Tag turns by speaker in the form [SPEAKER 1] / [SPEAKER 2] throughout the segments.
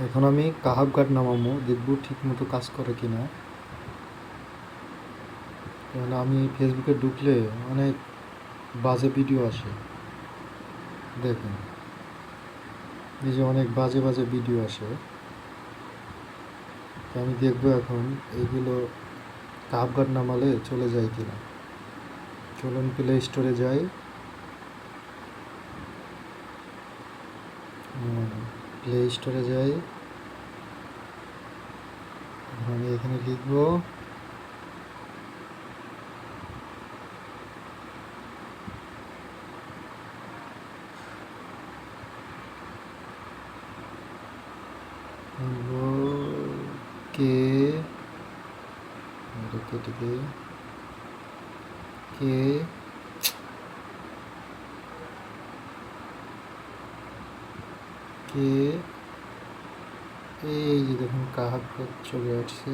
[SPEAKER 1] এখন আমি কাহাব ঘাট নামামো, দেখব ঠিক মতো কাজ করে কিনা। কারণ আমি ফেসবুকে ঢুকলে অনেক বাজে ভিডিও আসে। দেখুন। এই যে অনেক বাজে বাজে ভিডিও আসে। আমি দেখব এখন এইগুলো কাহাব ঘাট নামালে চলে যায় কিনা। চলুন প্লে স্টোরে যাই। প্লে স্টোরে যাই। আমি এখানে লিখব। কে দিই কে কে এই যে দেখুন কাহাব চলে আসছে।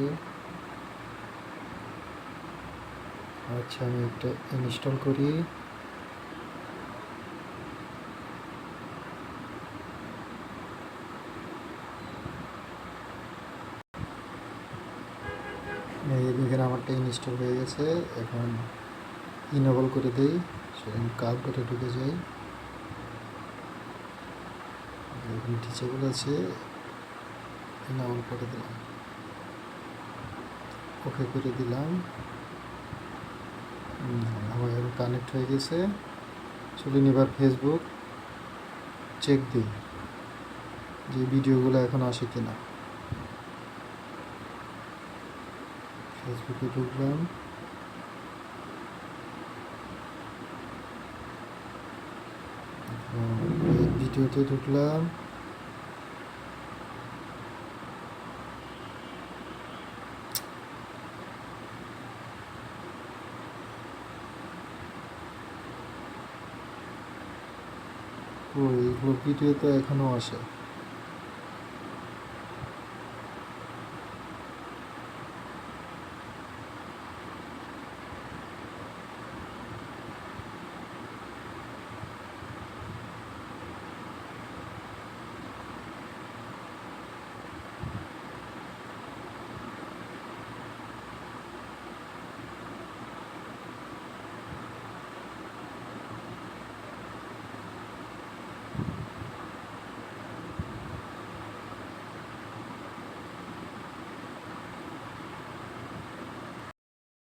[SPEAKER 1] আচ্ছা আমি একটা ইনস্টল করি। এই দেখেন, আমারটা ইনস্টল হয়ে গেছে। এখন ইনেবল করে দেই। সেখানে কাপ করে ঢুকে যাই টিচেবল আছে ইনেবল করে দিলাম ওকে করে দিলাম আমার কানেক্ট হয়ে গেছে। চলুন এবার ফেসবুক চেক দিই। যে ভিডিওগুলো এখন আসে কিনা। ফেসবুকে ঢুকলাম। এই ভিডিওতে ঢুকলাম। এইগুলো ভিডিওতে তো এখনও আসে।